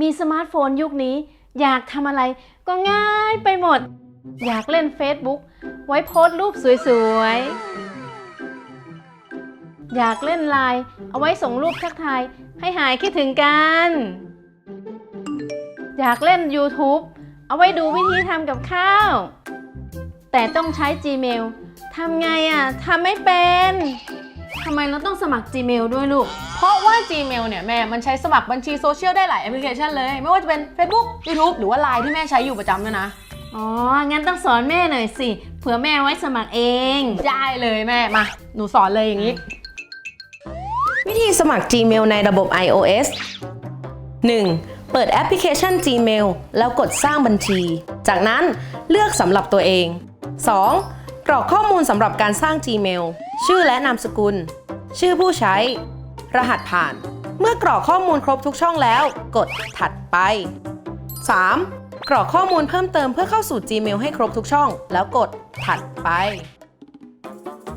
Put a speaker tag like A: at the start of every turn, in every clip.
A: มีสมาร์ทโฟนยุคนี้ อยากทำอะไรก็ง่ายไปหมด อยากเล่น Facebook ไว้โพสต์รูปสวยๆ อยากเล่นไลน์เอาไว้ส่งรูปทักทายให้หายคิดถึงกัน อยากเล่น YouTube เอาไว้ดูวิธีทำกับข้าว แต่ต้องใช้ Gmail ทำไงอะทำไม่เป็น ทำไมเราต้องสมัคร Gmail ด้วยลูก
B: เพราะว่า Gmail เนี่ยแม่ มันใช้สมัครบัญชีโซเชียลได้หลายแอปพลิเคชันเลย ไม่ว่าจะเป็น Facebook YouTube หรือว่า Line ที่แม่ใช้อยู่ประจำด้วยนะ
A: อ๋อ งั้นต้องสอนแม่หน่อยสิ เผื่อแม่ไว้สมัครเอง
B: ได้เลยแม่ มา หนูสอนเลยอย่างนี้
C: วิธีสมัคร Gmail ในระบบ iOS 1. เปิดแอปพลิเคชัน Gmail แล้วกดสร้างบัญชี จากนั้นเลือกสำหรับตัวเอง 2. กรอกข้อมูลสำหรับการสร้าง Gmail ชื่อและนามสกุล ชื่อผู้ใช้ รหัสผ่าน เมื่อกรอกข้อมูลครบทุกช่องแล้ว กดถัดไป 3. กรอกข้อมูลเพิ่มเติมเพื่อเข้าสู่ Gmail ให้ครบทุกช่อง แล้วกดถัดไป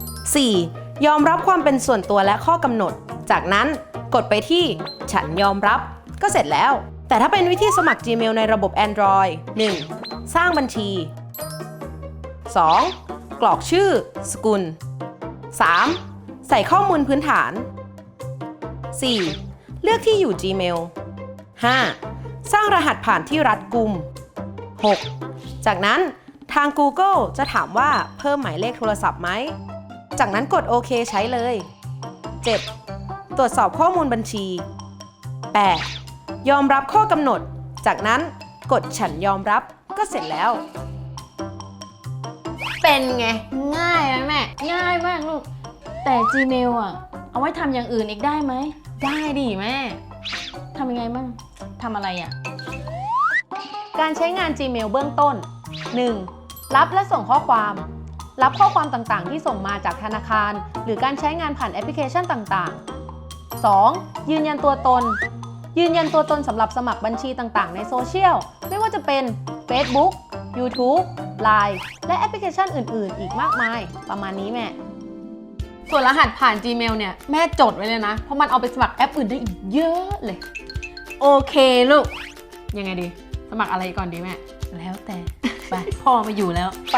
C: 4. ยอมรับความเป็นส่วนตัวและข้อกำหนด จากนั้นกดไปที่ฉันยอมรับ ก็เสร็จแล้ว แต่ถ้าเป็นวิธีสมัคร Gmail ในระบบ Android 1. สร้างบัญชี 2. กรอกชื่อ สกุล 3. ใส่ข้อมูลพื้นฐาน 4. เลือกที่อยู่ Gmail 5. สร้างรหัสผ่านที่รัดกุม 6. จากนั้นทาง Google จะถามว่าเพิ่มหมายเลขโทรศัพท์ไหม จากนั้นกดโอเคใช้เลย 7. ตรวจสอบข้อมูลบัญชี 8. ยอมรับข้อกำหนด จากนั้นกดฉันยอมรับก็เสร็จแล้ว
B: เป็นไง ง่ายไหมแม่
A: ง่ายมากลูก แต่ Gmail อะ เอาไว้ทำอย่างอื่นอีกได้ไหม
B: ได้ดิแม่
A: ทำยังไงบ้างทำอะไรอะ
B: การใช้งาน Gmail เบื้องต้น 1. รับและส่งข้อความ รับข้อความต่างๆ ที่ส่งมาจากธนาคาร หรือการใช้งานผ่านแอปพลิเคชันต่าง ๆ 2. ยืนยันตัวตน ยืนยันตัวตนสำหรับสมัครบัญชีต่างๆ ในโซเชียล ไม่ว่าจะเป็น Facebook YouTube Line และแอปพลิเคชันอื่น ๆ อีกมากมาย ประมาณนี้แม่ ส่วนรหัสผ่าน Gmail เนี่ย แม่จดไว้เลยนะ เพราะมันเอาไปสมัครแอปอื่นได้อีกเยอะเลย
A: โอเคลูก
B: ยังไงดี สมัครอะไรก่อนดีแม่
A: แล้วแต่ ไป พ่อมาอยู่แล้ว
B: ไป